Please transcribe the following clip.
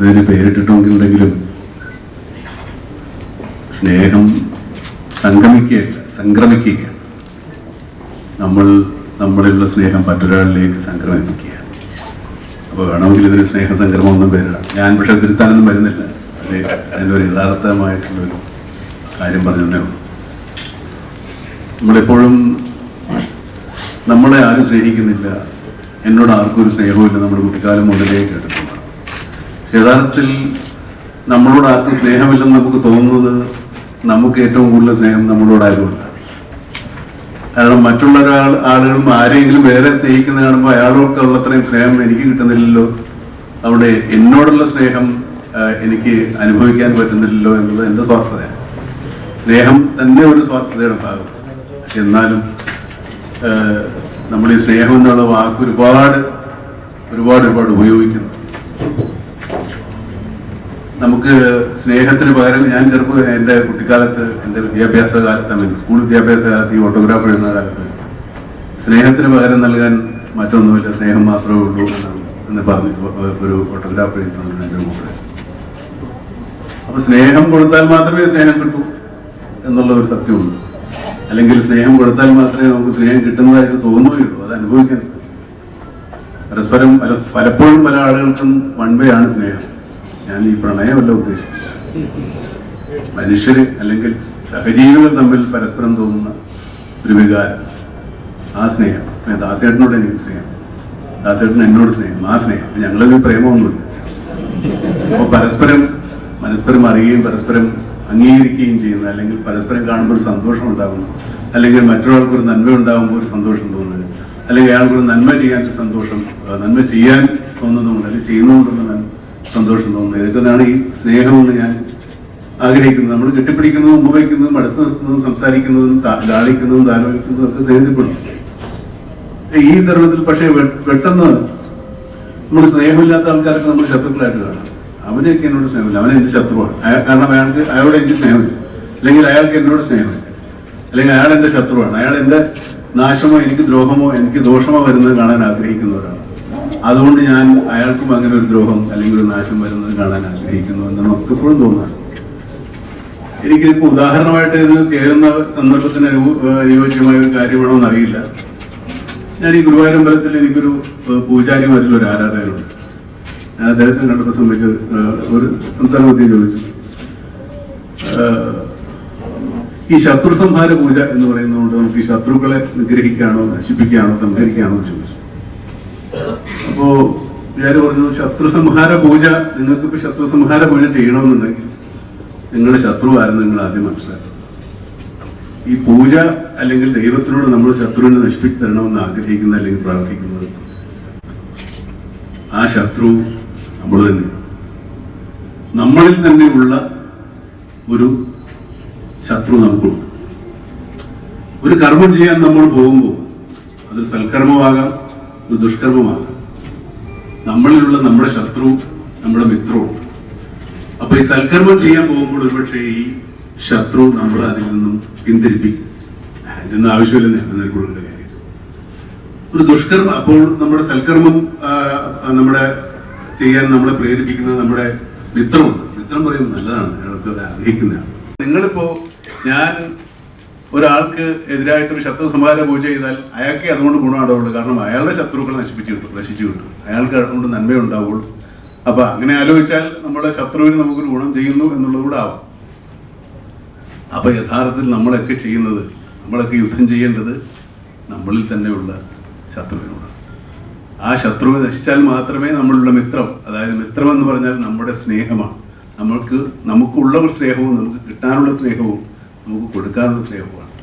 ഇതിന് പേരിട്ടിട്ടുണ്ടെങ്കിലും സ്നേഹം സംഗമിക്കുകയല്ല സംക്രമിക്കുകയാണ് നമ്മൾ നമ്മളിലുള്ള സ്നേഹം മറ്റൊരാളിലേക്ക് സംക്രമിപ്പിക്കുക. അപ്പോൾ വേണമെങ്കിൽ ഇതിന് സ്നേഹ സംക്രമം ഒന്നും പേരിടാം. ഞാൻ പക്ഷേ തിരുത്താനൊന്നും വരുന്നില്ല. അത് അതിന്റെ ഒരു യഥാർത്ഥമായിട്ടുള്ളൊരു കാര്യം പറഞ്ഞതേ ഉള്ളൂ. നമ്മളെപ്പോഴും നമ്മളെ ആരും സ്നേഹിക്കുന്നില്ല. എന്നോട് ആർക്കും ഒരു സ്നേഹവുമില്ല. നമ്മുടെ കുട്ടിക്കാലം മുതലേ കേട്ടിട്ടുള്ളതാണ് യഥാർത്ഥത്തിൽ നമ്മളോട് ആർക്കും സ്നേഹമില്ലെന്ന് നമുക്ക് തോന്നുന്നത് നമുക്ക് ഏറ്റവും കൂടുതൽ സ്നേഹം നമ്മളോട് നമ്മളോടായതുകൊണ്ടാണ് കാരണം മറ്റുള്ള ഒരാൾ ആളുകളും ആരെങ്കിലും വേറെ സ്നേഹിക്കുന്ന കാണുമ്പോൾ അയാളോടൊക്കെയുള്ള അത്രയും സ്നേഹം എനിക്ക് കിട്ടുന്നില്ലല്ലോ. അവിടെ എന്നോടുള്ള സ്നേഹം എനിക്ക് അനുഭവിക്കാൻ പറ്റുന്നില്ലല്ലോ എന്നത് എന്റെ സ്വാർത്ഥതയാണ്. സ്നേഹം തന്നെ ഒരു സ്വാർത്ഥതയുടെ ഭാഗം. എന്നാലും നമ്മൾ ഈ സ്നേഹം എന്നുള്ള വാക്ക് ഒരുപാട് ഒരുപാട് ഒരുപാട് ഉപയോഗിക്കുന്നു. നമുക്ക് സ്നേഹത്തിന് പകരം ഞാൻ ചെറുപ്പം എന്റെ കുട്ടിക്കാലത്ത് എന്റെ വിദ്യാഭ്യാസ കാലത്ത് അല്ലെങ്കിൽ സ്കൂൾ വിദ്യാഭ്യാസ കാലത്ത് ഈ ഓട്ടോഗ്രാഫ് എഴുതുന്ന കാലത്ത് സ്നേഹത്തിന് പകരം നൽകാൻ മറ്റൊന്നുമില്ല സ്നേഹം മാത്രമേ ഉള്ളൂ എന്ന് പറഞ്ഞു ഒരു ഓട്ടോഗ്രാഫ് എഴുതുന്നുണ്ട് എന്റെ കൂടെ അപ്പൊ സ്നേഹം കൊടുത്താൽ മാത്രമേ സ്നേഹം കിട്ടൂ എന്നുള്ള ഒരു സത്യമുണ്ട്. അല്ലെങ്കിൽ സ്നേഹം കൊടുത്താൽ മാത്രമേ നമുക്ക് സ്നേഹം കിട്ടുന്നതായിട്ട് തോന്നുകയുള്ളൂ അത് അനുഭവിക്കാൻ സാധിക്കും. പരസ്പരം പല പലപ്പോഴും പല ആളുകൾക്കും വൺ വേ ആണ് സ്നേഹം. ഞാൻ ഈ പ്രണയമല്ല ഉദ്ദേശിക്കുന്നത് മനുഷ്യര് അല്ലെങ്കിൽ സഹജീവികൾ തമ്മിൽ പരസ്പരം തോന്നുന്ന ഒരു വികാരം. ആ സ്നേഹം. ദാസേട്ടനോട് എനിക്ക് സ്നേഹം. ദാസേട്ടൻ എന്നോട് സ്നേഹം. ആ സ്നേഹം. ഞങ്ങളൊരു പ്രേമമൊന്നുമില്ല. അപ്പോൾ പരസ്പരം പരസ്പരം അറിയുകയും പരസ്പരം അംഗീകരിക്കുകയും ചെയ്യുന്ന അല്ലെങ്കിൽ പരസ്പരം കാണുമ്പോൾ ഒരു സന്തോഷം ഉണ്ടാകുന്നു. അല്ലെങ്കിൽ മറ്റൊരാൾക്ക് ഒരു നന്മ ഉണ്ടാകുമ്പോൾ ഒരു സന്തോഷം തോന്നുന്നത് അല്ലെങ്കിൽ അയാൾക്കൊരു നന്മ ചെയ്യാൻ സന്തോഷം നന്മ ചെയ്യാൻ തോന്നുന്നതുകൊണ്ട് അല്ലെങ്കിൽ ചെയ്യുന്നതുകൊണ്ടുള്ള നന്മ സന്തോഷം തോന്നുന്നത് ഇതൊക്കെ ഇതൊക്കെയാണ് ഈ സ്നേഹമെന്ന് ഞാൻ ആഗ്രഹിക്കുന്നത്. നമ്മൾ കെട്ടിപ്പിടിക്കുന്നതും ഉപയോഗിക്കുന്നതും അടുത്ത് നിർത്തുന്നതും സംസാരിക്കുന്നതും താ- ലാളിക്കുന്നതും താലോലിക്കുന്നതും ഒക്കെ സ്നേഹത്തിൽപ്പെടും. ഈ തരുണത്തിൽ പക്ഷേ പെട്ടെന്ന് നമ്മൾ സ്നേഹമില്ലാത്ത ആൾക്കാർക്ക് നമ്മൾ ശത്രുക്കളായിട്ട് കാണാം. അവനെയൊക്കെ എന്നോട് സ്നേഹമില്ല. അവൻ എന്റെ ശത്രുവാണ്. കാരണം അയാൾക്ക് അയാളോട് എനിക്ക് സ്നേഹമില്ല. അല്ലെങ്കിൽ അയാൾക്ക് എന്നോട് സ്നേഹമില്ല. അല്ലെങ്കിൽ അയാൾ എന്റെ ശത്രുവാണ്. അയാൾ എന്റെ നാശമോ എനിക്ക് ദ്രോഹമോ എനിക്ക് ദോഷമോ വരുന്നത് കാണാൻ ആഗ്രഹിക്കുന്നവരാണ്. അതുകൊണ്ട് ഞാൻ അയാൾക്കും അങ്ങനെ ഒരു ദ്രോഹം അല്ലെങ്കിൽ ഒരു നാശം വരുന്നത് കാണാൻ ആഗ്രഹിക്കുന്നു എന്ന് നമുക്ക് എപ്പോഴും തോന്നാറ്. എനിക്കിതിപ്പോ ഉദാഹരണമായിട്ട് ഇത് ചേരുന്ന സന്ദർഭത്തിന് അനുയോജ്യമായ ഒരു കാര്യമാണോ എന്നറിയില്ല ഞാൻ ഈ ഗുരുവായൂരമ്പലത്തിൽ എനിക്കൊരു പൂജാരി പൂജാരിമാരിൽ ഒരു ആരാധകനുണ്ട് ഞാൻ അദ്ദേഹത്തിന് കണ്ടപ്പോൾ സംബന്ധിച്ച് ഒരു സംസാര ബുദ്ധി ചോദിച്ചു. ഈ ശത്രു സംഹാര പൂജ എന്ന് പറയുന്നതുകൊണ്ട് നമുക്ക് ഈ ശത്രുക്കളെ നിഗ്രഹിക്കുകയാണോ നശിപ്പിക്കുകയാണോ സംഹരിക്കുകയാണോ ചോദിച്ചു. അപ്പോ ഞാൻ പറഞ്ഞു ശത്രു സംഹാര പൂജ നിങ്ങൾക്ക് ഇപ്പൊ ശത്രു സംഹാര പൂജ ചെയ്യണമെന്നുണ്ടെങ്കിൽ നിങ്ങളുടെ ശത്രു ആരെന്ന് നിങ്ങൾ ആദ്യം മനസ്സിലാക്കുക. ഈ പൂജ അല്ലെങ്കിൽ ദൈവത്തിനോട് നമ്മൾ ശത്രുവിനെ നശിപ്പിച്ച് തരണമെന്ന് ആഗ്രഹിക്കുന്ന അല്ലെങ്കിൽ പ്രാർത്ഥിക്കുന്നത് ആ ശത്രു നമ്മൾ തന്നെ. നമ്മളിൽ തന്നെയുള്ള ഒരു ശത്രു നമുക്കുണ്ട്. ഒരു കർമ്മം ചെയ്യാൻ നമ്മൾ പോകുമ്പോൾ അത് സൽക്കർമ്മമാകാം ഒരു ദുഷ്കർമ്മമാകാം. നമ്മളിലുള്ള നമ്മുടെ ശത്രു നമ്മുടെ മിത്രവും അപ്പൊ ഈ സൽക്കർമ്മം ചെയ്യാൻ പോകുമ്പോൾ ഒരുപക്ഷെ ഈ ശത്രു നമ്മളെ അതിൽ നിന്നും പിന്തിരിപ്പിക്കും ഇതൊന്നും ആവശ്യമില്ല എന്നതിൽ കാര്യം. ഒരു ദുഷ്കർമ്മ അപ്പോൾ നമ്മുടെ സൽക്കർമ്മം നമ്മുടെ ചെയ്യാൻ നമ്മളെ പ്രേരിപ്പിക്കുന്നത് നമ്മുടെ മിത്രമുണ്ട് മിത്രം പറയുമ്പോൾ നല്ലതാണ് അയാൾക്ക് അത് ആഗ്രഹിക്കുന്നതാണ്. നിങ്ങളിപ്പോ ഞാൻ ഒരാൾക്ക് എതിരായിട്ട് ഒരു ശത്രു സംഹാര പൂജ ചെയ്താൽ അയാൾക്ക് അതുകൊണ്ട് ഗുണമാണുള്ളൂ. കാരണം അയാളുടെ ശത്രുക്കൾ നശിപ്പിച്ചു കിട്ടും നശിച്ചു കിട്ടും. അയാൾക്ക് അതുകൊണ്ട് നന്മയുണ്ടാവുള്ളൂ. അപ്പൊ അങ്ങനെ ആലോചിച്ചാൽ നമ്മുടെ ശത്രുവിന് നമുക്കൊരു ഗുണം ചെയ്യുന്നു എന്നുള്ളത് കൂടെ ആവാം. അപ്പൊ യഥാർത്ഥത്തിൽ നമ്മളൊക്കെ ചെയ്യുന്നത് നമ്മളൊക്കെ യുദ്ധം ചെയ്യേണ്ടത് നമ്മളിൽ തന്നെയുള്ള ശത്രുവിനോട് ആ ശത്രുവിനെ നശിച്ചാൽ മാത്രമേ നമ്മളുള്ള മിത്രം അതായത് മിത്രം എന്ന് പറഞ്ഞാൽ നമ്മുടെ സ്നേഹമാണ്. നമ്മൾക്ക് നമുക്കുള്ള സ്നേഹവും നമുക്ക് കിട്ടാനുള്ള സ്നേഹവും നമുക്ക് കൊടുക്കാനുള്ള സ്നേഹവുമാണ്.